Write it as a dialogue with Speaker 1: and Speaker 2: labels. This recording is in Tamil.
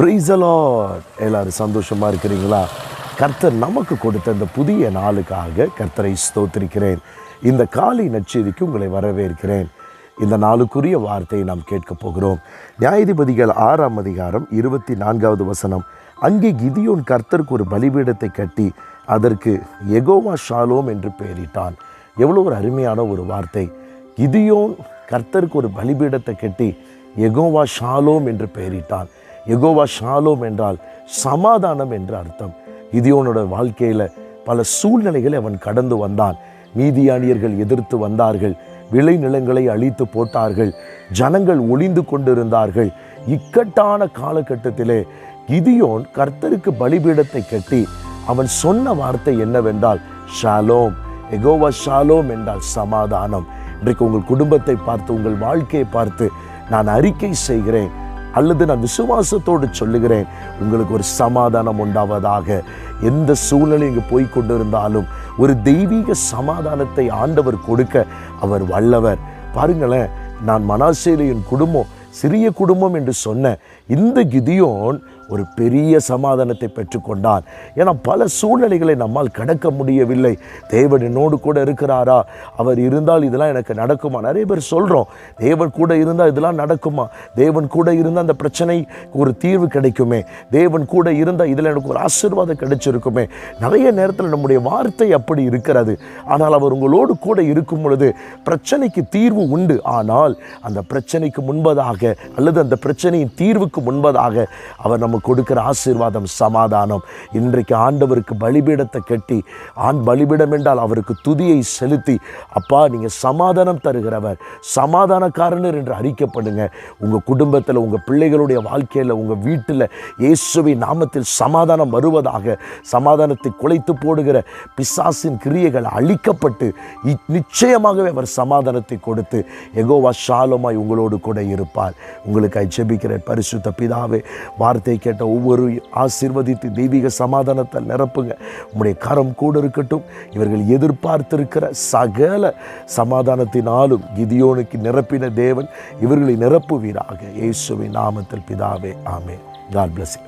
Speaker 1: ப்ரைஸலாட் எல்லோரும் சந்தோஷமா இருக்கிறீங்களா? கர்த்தர் நமக்கு கொடுத்த இந்த புதிய நாளுக்காக கர்த்தரை ஸ்தோத்திருக்கிறேன். இந்த காலை நச்செய்திக்கு உங்களை வரவேற்கிறேன். இந்த நாளுக்குரிய வார்த்தையை நாம் கேட்கப் போகிறோம். நியாயாதிபதிகள் ஆறாம் அதிகாரம் இருபத்தி நான்காவது வசனம். அங்கே கிதியோன் கர்த்தருக்கு ஒரு பலிபீடத்தை கட்டி அதற்கு எகோவா ஷாலோம் என்று பெயரிட்டான். எவ்வளோ ஒரு அருமையான ஒரு வார்த்தை. கிதியோன் கர்த்தருக்கு ஒரு பலிபீடத்தை கட்டி எகோவா ஷாலோம் என்று பெயரிட்டான். எகோவா ஷாலோம் என்றால் சமாதானம் என்று அர்த்தம். இதியோனோட வாழ்க்கையில் பல சூழ்நிலைகளை அவன் கடந்து வந்தான். நீதியானியர்கள் எதிர்த்து வந்தார்கள். விளைநிலங்களை அழித்து போட்டார்கள். ஜனங்கள் ஒளிந்து கொண்டிருந்தார்கள். இக்கட்டான காலகட்டத்திலே கிதியோன் கர்த்தருக்கு பலிபீடத்தை கட்டி அவன் சொன்ன வார்த்தை என்னவென்றால் ஷாலோம் எகோவா ஷாலோம் என்றால் சமாதானம். இன்றைக்கு உங்கள் குடும்பத்தை பார்த்து உங்கள் வாழ்க்கையை பார்த்து நான் அறிக்கை செய்கிறேன். அல்லது நான் விசுவாசத்தோடு சொல்லுகிறேன் உங்களுக்கு ஒரு சமாதானம் உண்டாவதாக. எந்த சூழ்நிலை இங்கே போய் கொண்டிருந்தாலும் ஒரு தெய்வீக சமாதானத்தை ஆண்டவர் கொடுக்க அவர் வல்லவர். பாருங்களேன் நான் மனாசேலியின் குடும்பம் சிறிய குடும்பம் என்று சொன்ன இந்த கிதியோன் ஒரு பெரிய சமாதானத்தை பெற்றுக்கொண்டார். ஏன்னா பல சூழ்நிலைகளை நம்மால் கடக்க முடியவில்லை. தேவன் என்னோடு கூட இருக்கிறாரா? அவர் இருந்தால் இதெல்லாம் எனக்கு நடக்குமா? நிறைய பேர் சொல்கிறோம் தேவன் கூட இருந்தால் இதெல்லாம் நடக்குமா? தேவன் கூட இருந்தால் அந்த பிரச்சனை ஒரு தீர்வு கிடைக்குமே? தேவன் கூட இருந்தால் இதில் எனக்கு ஒரு ஆசீர்வாதம் கிடைச்சிருக்குமே? நிறைய நேரத்தில் நம்முடைய வார்த்தை அப்படி இருக்கிறது. ஆனால் அவர் உங்களோடு கூட இருக்கும் பொழுது பிரச்சனைக்கு தீர்வு உண்டு. ஆனால் அந்த பிரச்சனைக்கு முன்பதாக அல்லது அந்த பிரச்சனையின் தீர்வுக்கு முன்பதாக அவர் நமக்கு கொடுக்கிற ஆசீர்வாதம் சமாதானம். இன்றைக்கு ஆண்டவருக்கு பலிபீடத்தை கட்டி ஆண் பலிபீடம் என்றால் அவருக்கு துதியை செலுத்தி அப்பா நீங்கள் சமாதானம் தருகிறவர் சமாதானக்காரனர் என்று அறிக்கப்படுங்க உங்கள் குடும்பத்தில் உங்கள் பிள்ளைகளுடைய வாழ்க்கையில் உங்கள் வீட்டில் இயேசுவை நாமத்தில் சமாதானம் வருவதாக சமாதானத்தை குலைத்து போடுகிற பிசாசின் கிரியைகள் அழிக்கப்பட்டு நிச்சயமாகவே அவர் சமாதானத்தை கொடுத்து எகோவா ஷாலமாய் உங்களோடு கூட இருப்பார். உங்களுக்கு ஜெபிக்கிற பரிசுத்த பிதாவே வார்த்தைக்கு கேட்ட ஒவ்வொரு ஆசீர்வதித்து தெய்வீக சமாதானத்தை நிரப்புங்க. உங்களுடைய கரம் கூட இருக்கட்டும். இவர்கள் எதிர்பார்த்திருக்கிற சகல சமாதானத்தினாலும் கிதியோனுக்கு நிரப்பின தேவன் இவர்களை நிரப்புவீராக. இயேசுவின் நாமத்தில் பிதாவே ஆமே காட் பிளஸ்